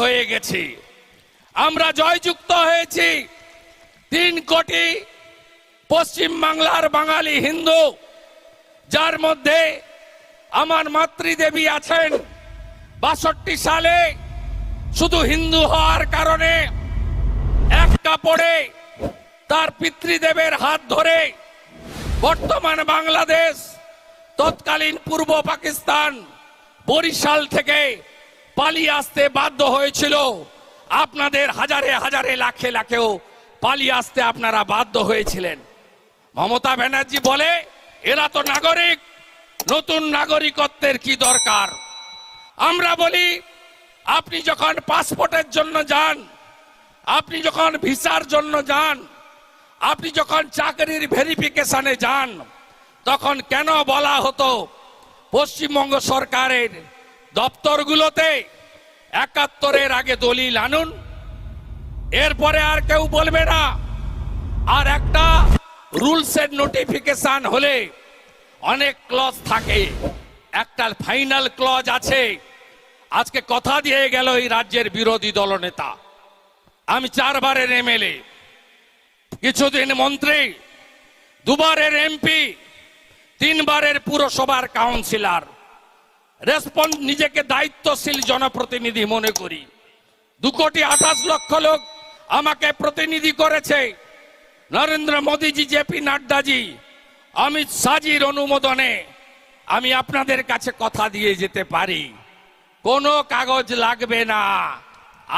হয়ে গেছি। আমরা জয়যুক্ত হয়েছি। তিন কোটি পশ্চিম বাংলার বাঙালি হিন্দু, যার মধ্যে আমার মাতৃদেবী আছেন বাষট্টি সালে। শুধু হিন্দু হওয়ার কারণে এক কাপড়ে তার পিতৃদেবের হাত ধরে বর্তমান বাংলাদেশ, তৎকালীন পূর্ব পাকিস্তান, বরিশাল থেকে পালিয়ে আসতে বাধ্য হয়েছিল। আপনাদের হাজারে হাজারে লাখে লাখেও পালিয়ে আসতে আপনারা বাধ্য হয়েছিলেন। মমতা ব্যানার্জি বলে, এরা তো নাগরিক, নতুন নাগরিকত্বের কি দরকার? আমরা বলি, আপনি যখন পাসপোর্টের জন্য যান, আপনি যখন ভিসার জন্য যান, আপনি যখন চাকরির ভেরিফিকেশনে যান, তখন কেন বলা হতো পশ্চিমবঙ্গ সরকারের দপ্তরগুলোতে একাত্তরের আগে দলিল আনুন, এরপরে আর কেউ বলবে না। আর একটা রুলস এর নোটিফিকেশন হলে অনেক ক্লজ থাকে। একটা ফাইনাল ক্লজ আছে। আজকে কথা দিয়ে গেল এই রাজ্যের বিরোধী দলনেতা আমি চারবারের এমএলএ। কিছুদিন মন্ত্রী, দুবারের এমপি, তিনবারের পুরসভার কাউন্সিলর। রেসপন্স নিজেকে দায়িত্বশীল জনপ্রতিনিধি মনে করি। দু কোটি আঠাশ লক্ষ লোক আমাকে প্রতিনিধি করেছে। নরেন্দ্র মোদীজি জেপি নাড্ডাজি, অমিত শাহজির অনুমোদনে। আমি আপনাদের কাছে কথা দিয়ে যেতে পারি। কোনো কাগজ লাগবে না।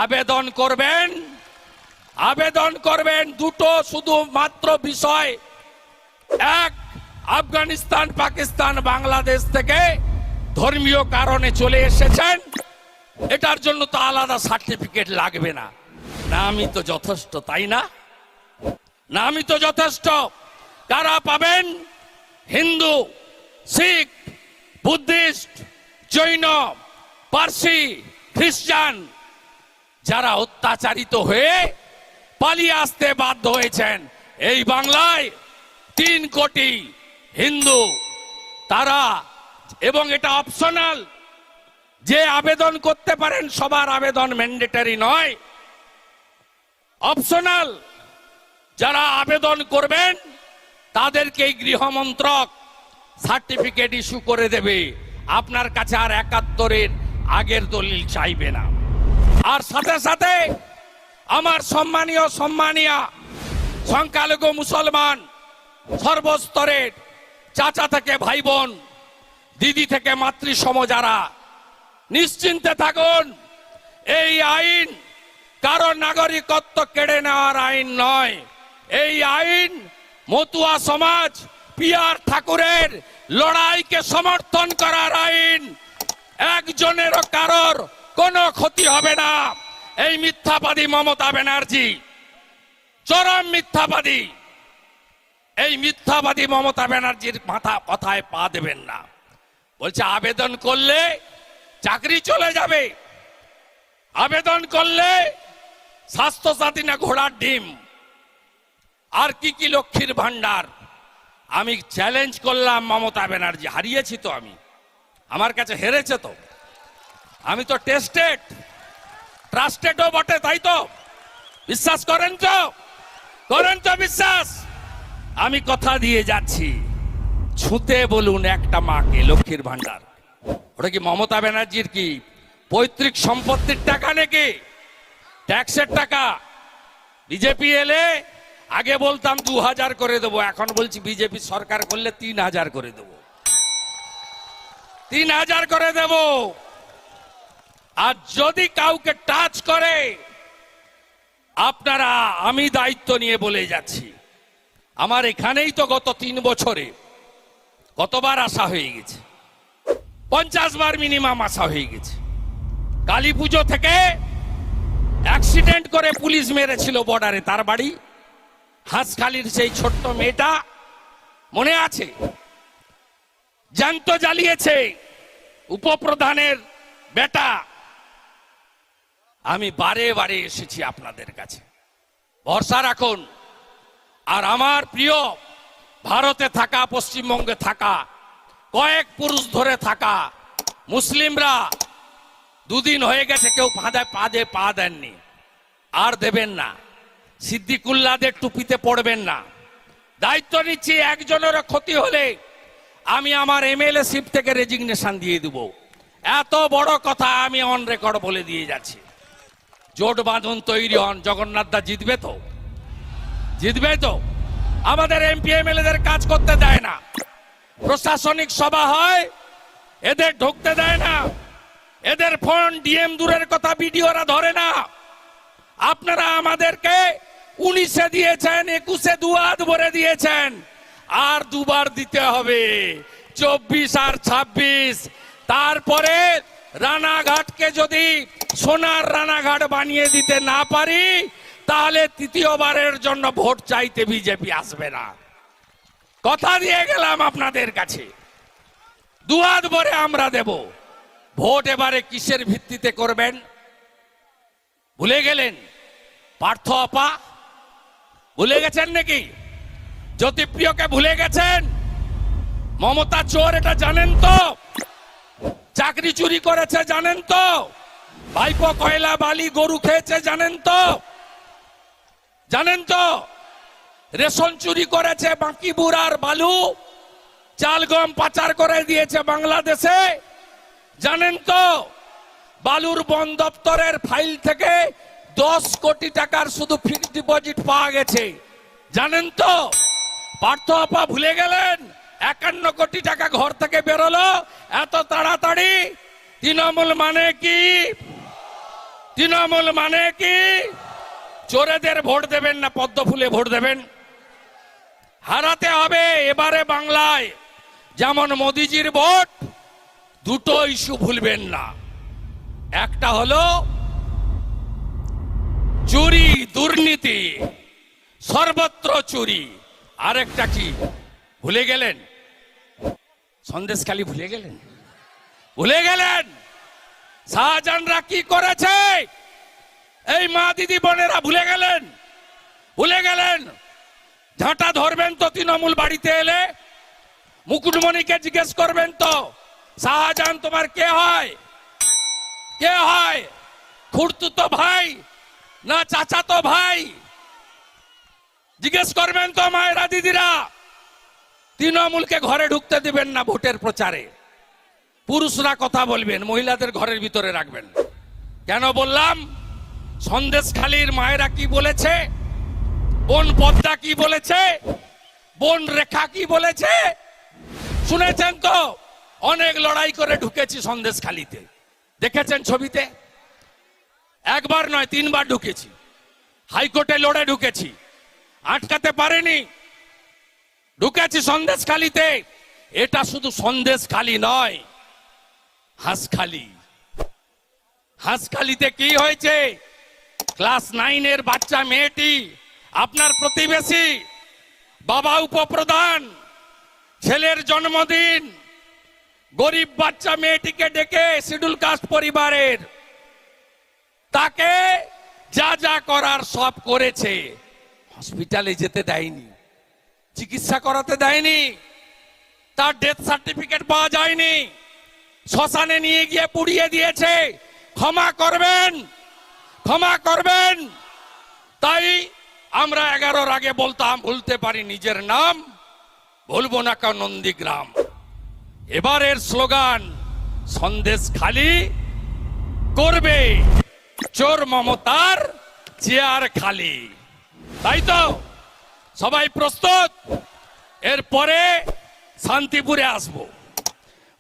আবেদন করবেন? আবেদন করবেন দুটো শুধু মাত্র বিষয়। এক, আফগানিস্তান, পাকিস্তান, বাংলাদেশ থেকে ধর্মীয় কারণে চলে এসেছেন, এটার জন্য তো আলাদা সার্টিফিকেট লাগবে না। না, আমি তো যথেষ্ট, তাই না? না, আমি তো যথেষ্ট। কারা পাবেন? হিন্দু, শিখ, বুদ্ধিস্ট, জৈন, পার্সি, খ্রিস্টান, যারা অত্যাচারিত হয়ে পালিয়ে আসতে বাধ্য হয়েছেন। এই বাংলায় তিন কোটি হিন্দু, তারা এবং এটা অপশনাল যে আবেদন করতে পারেন, সবার আবেদন ম্যান্ডেটারি নয়। অপশনাল যারা আবেদন করবেন, তাদেরকে গৃহমন্ত্রক সার্টিফিকেট ইস্যু করে দেবে। আপনার কাছে আর একাত্তরের আগের দলিল চাইবে না। আর সাথে সাথে, আমার সম্মানীয় সম্মানিয়া, সংখ্যালঘু মুসলমান, সর্বস্তরের চাচা থেকে ভাই বোন দিদি থেকে মাতৃসম যারা, নিশ্চিন্তে থাকুন, এই আইন কারও নাগরিকত্ব কেড়ে নেওয়ার আইন নয়। এই আইন মতুয়া সমাজ, পিয়ার ঠাকুরের লড়াইকে সমর্থন করার আইন। একজনেরও কারোর কোনো ক্ষতি হবে না। এই মিথ্যাবাদী মমতা ব্যানার্জি, চরম মিথ্যাবাদী। এই মিথ্যাবাদী মমতা ব্যানার্জির মাথা কথায় পা দেবেন না। বলছে, আবেদন করলে চাকরি চলে যাবে। আবেদন করলে স্বাস্থ্য সাথী না ঘোড়ার ডিম। আর কি কি লক্ষ্মীর ভান্ডার আমি চ্যালেঞ্জ করলাম মমতা ব্যানার্জি, হারিয়েছি তো আমি। আমার কাছে হেরেছে তো। আমি তো টেস্টেড ট্রাস্টেডও বটে, তাই তো? বিশ্বাস করেন তো? করেন তো বিশ্বাস? আমি কথা দিয়ে যাচ্ছি। ছুতে বলুন একটা মাকে, লক্ষ্মীর ভান্ডার ওটা কি মমতা ব্যানার্জির কি? পৈতৃক সম্পত্তির টাকা নাকি? ট্যাক্সের টাকা। বিজেপি এলে আগে বলতাম দু হাজার করে দেবো, এখন বলছি বিজেপি সরকার করলে তিন হাজার করে দেবো। তিন হাজার করে দেব। আর যদি কাউকে টাচ করে, আপনারা আমি দায়িত্ব নিয়ে বলে যাচ্ছি। আমার এখানেই তো গত তিন বছরে কতবার আসা হয়ে গেছে? পঞ্চাশ বার মিনিমাম আসা হয়ে গেছে। কালী পুজো থেকে অ্যাক্সিডেন্ট করে পুলিশ মেরেছিল বর্ডারে তার বাড়ি। হাঁসখালির সেই ছোট্ট মেয়েটা মনে আছে? জ্যান্ত জ্বালিয়েছে উপপ্রধানের বেটা। আমি বারে বারে এসেছি আপনাদের কাছে। ভরসা রাখুন। আর আমার প্রিয় ভারতে থাকা, পশ্চিমবঙ্গে থাকা, কয়েক পুরুষ ধরে থাকা, মুসলিমরা দুদিন হয়ে গেছে কেউ ফাঁদে পাদে পা দেননি। আর দেবেন না। সিদ্দিকুল্লাদের টুপিতে পড়বেন না। দায়িত্ব নিচ্ছি একজনের ক্ষতি হলে আমি আমার এমএলএ শিপ থেকে রেজিগনেশন দিয়ে দেব। এত বড় কথা আমি অন রেকর্ড বলে দিয়ে যাচ্ছি। জোট বাঁধন তৈরি হন জগন্নাথ দা জিতবে তো? জিতবে তো? আমাদের এমপি এমএলএদের কাজ করতে দেয় না। প্রশাসনিক সভা হয়, এদের ঢুকতে দেয় না। এদের ফোন ডিএম দূরের কথা ভিডিওরা ধরে না। আপনারা আমাদেরকে উনিশে দিয়েছেন, একুশে দুয়াদ ভরে দিয়েছেন। আর দুবার দিতে হবে, চব্বিশ আর ছাব্বিশ। তারপরে রানাঘাটকে যদি সোনার রানাঘাট বানিয়ে দিতে না পারি তাহলে তৃতীয়বারের জন্য ভোট চাইতে বিজেপি আসবে না। কথা দিয়ে গেলাম আপনাদের কাছে। দুয়াদ ভরে আমরা দেব। ভোট এবারে কিসের ভিত্তিতে করবেন? ভুলে গেলেন? পার্থ আপা? ভুলে গেছেন নাকি? জ্যোতিপ্রিয়কে ভুলে গেছেন? মমতা চোর, এটা জানেন তো? চাকরি চুরি করেছে, জানেন তো? ভাইপো কয়লা বালি গরু খেয়েছে, জানেন তো? জানেন তো, রেশন চুরি করেছে বাকি বুড়ার বালু, চাল গম পাচার করে দিয়েছে বাংলাদেশে। জানেন তো, বালুর বন দপ্তরের ফাইল থেকে দশ কোটি টাকার শুধু ফিক্সড ডিপোজিট পাওয়া গেছে। জানেন তো, পার্থ আপা ভুলে গেলেন, একান্ন কোটি টাকা ঘর থেকে বেরোলো, এত তাড়াতাড়ি? তৃণমূল মানে কি? তৃণমূল মানে কি? চোরেদের ভোট দেবেন না পদ্ম ফুলে ভোট দেবেন। হারাতে হবে এবারে বাংলায়। যেমন মোদিজির ভোট, দুটো ইস্যু ভুলবেন না। একটা হলো চুরি, দুর্নীতি, সর্বত্র চুরি। আরেকটা কি? ভুলে গেলেন? সন্দেশখালি ভুলে গেলেন? ভুলে গেলেন? শাহজাহানরা কি করেছে? এই মা দিদি বোনেরা, ভুলে গেলেন? ভুলে গেলেন? ঝাঁটা ধরবেন তো তৃণমূল বাড়িতে এলে? মুকুটমণিকে জিজ্ঞেস করবেন তো, শাহজাহান তোমার কে হয়? কে হয়? খুড়তুতো ভাই না চাচা তো ভাই? জিজ্ঞেস করবেন তো মায়েরা দিদিরা, তৃণমূলকে ঘরে ঢুকতে দিবেন না ভোটের প্রচারে। পুরুষরা কথা বলবেন, মহিলাদের ঘরের ভিতরে রাখবেন। কেন বললাম? সন্দেশখালীর মায়েরা কি বলেছে? বোন পদ্মা কি বলেছে? বোন রেখা কি বলেছে? শুনেছেন তো? অনেক লড়াই করে ঢুকেছি সন্দেশখালীতে। দেখেছেন ছবিতে? একবার নয়, তিনবার ঢুকেছি। হাইকোর্টে লড়ে ঢুকেছি। আটকাতে পারেনি। ঢুকেছি সন্দেশখালীতে। এটা শুধু সন্দেশখালী নয়, হাঁসখালি। হাঁসখালিতে কি হয়েছে? ক্লাস নাইনের বাচ্চা মেয়েটি আপনার প্রতিবেশী, বাবা উপপ্রধান, ছেলের জন্মদিন। গরিব বাচ্চা মেয়েটিকে ডেকে শিডিউল কাস্ট পরিবারের। তাকে যা যা করার সব করেছে। হসপিটালে যেতে দেয়নি, চিকিৎসা করাতে দেয়নি, তার ডেথ সার্টিফিকেট পাওয়া যায়নি। শ্মশানে নিয়ে গিয়ে পুড়িয়ে দিয়েছে। ক্ষমা করবেন। ক্ষমা করবেন। তাই আমরা এগারোর আগে বলতাম, ভুলতে পারি নিজের নাম, ভুলবো না কা নন্দীগ্রাম। এবারের স্লোগান, সন্দেশ খালি করবে, চোর মমতার চেয়ার খালি। তাই তো? সবাই প্রস্তুত? এরপরে শান্তিপুরে আসব।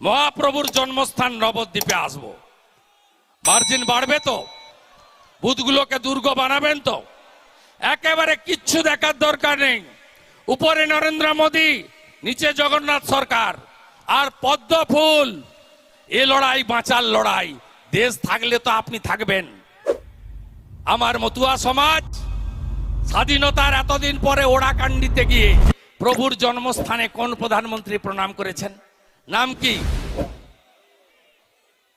মহাপ্রভুর জন্মস্থান নবদ্বীপে আসব। মার্জিন বাড়বে তো? বুথগুলোকে দুর্গ বানাবেন তো? একেবারে কিচ্ছু দেখার দরকার নেই। উপরে নরেন্দ্র মোদী, নিচে জগন্নাথ সরকার। আর পদ্ম ফুল। এ লড়াই বাঁচার লড়াই। দেশ থাকলে তো আপনি থাকবেন। আমার মতুয়া সমাজ, স্বাধীনতার এতদিন পরে ওড়াকান্ডিতে গিয়ে প্রভুর জন্মস্থানে কোন প্রধানমন্ত্রী প্রণাম করেছেন? নাম কি?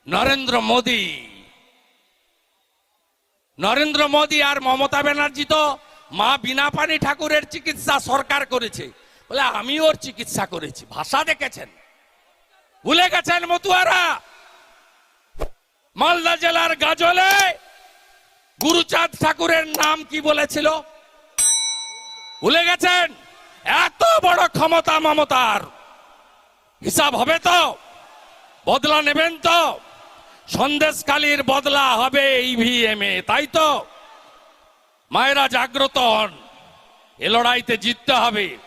নরেন্দ্র মোদী। নরেন্দ্র মোদী আর মমতা ব্যানার্জি তো মা বিনা পানি ঠাকুরের চিকিৎসা সরকার করেছে। বলে, আমি ওর চিকিৎসা করেছি। ভাষা দেখেছেন? ভুলে গেছেন মতুয়ারা? মালদা জেলার গাজলে গুরুচাঁদ ঠাকুরের নাম কি বলেছিল? ভুলে গেছেন? এত বড় ক্ষমতা মমতার। হিসাব হবে তো? বদলা নেবেন তো? সন্দেশকালীর বদলা হবে ইভিএম এ, তাই তো? মায়েরা জাগ্রত হন, এ লড়াইতে জিততে হবে।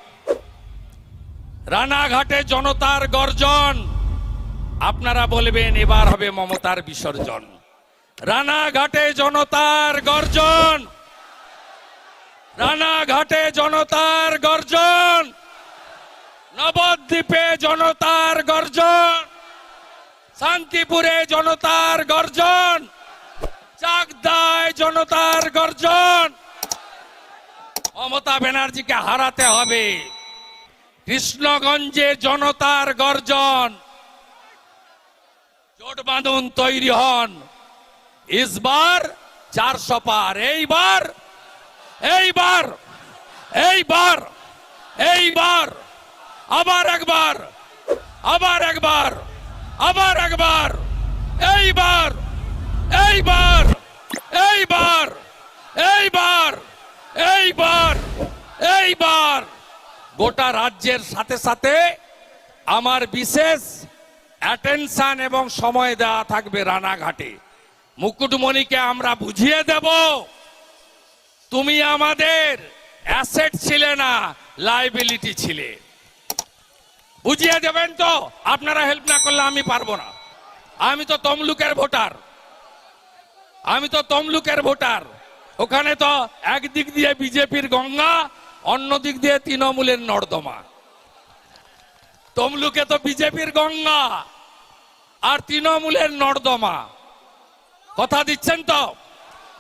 রানাঘাটে জনতার গর্জন, আপনারা বলবেন এবার হবে মমতার বিসর্জন। রানাঘাটে জনতার গর্জন, রানাঘাটে জনতার গর্জন, নবদ্বীপে জনতার গর্জন। শান্তিপুরে জনতার গর্জন। চাকদায় জনতার গর্জন। মমতা ব্যানার্জিকে হারাতে হবে। কৃষ্ণগঞ্জে জনতার গর্জন। জোট বাঁধন তৈরি হন। ইসবার চারশো পার এইবার এইবার এইবার এইবার। আবার একবার আবার একবার। আবার একবার, এইবার এইবার এইবার এইবার এইবার এইবার। গোটা রাজ্যের সাথে সাথে আমার বিশেষ অ্যাটেনশন এবং সময় দেওয়া থাকবে রানাঘাটে। মুকুটমণিকে আমরা বুঝিয়ে দেব, তুমি আমাদের অ্যাসেট ছিলে না লাইবিলিটি ছিলে। বুঝিয়ে দেবেন তো? আপনারা হেল্প না করলে আমি পারব না। আমি তো তমলুকের ভোটার। আমি তো তমলুকের ভোটার। ওখানে তো একদিক দিয়ে বিজেপির গঙ্গা, অন্য দিক দিয়ে তৃণমূলের নর্দমা। তমলুকে তো বিজেপির গঙ্গা আর তৃণমূলের নর্দমা। কথা দিচ্ছেন তো?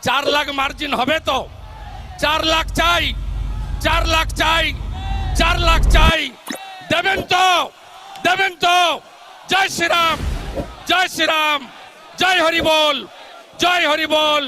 চার লাখ মার্জিন হবে তো? চার লাখ চাই, চার লাখ চাই, চার লাখ চাই। দেবেন তো দেবেন তো। জয় শ্রীরাম জয় শ্রীরাম জয় হরিবল জয় হরি বল।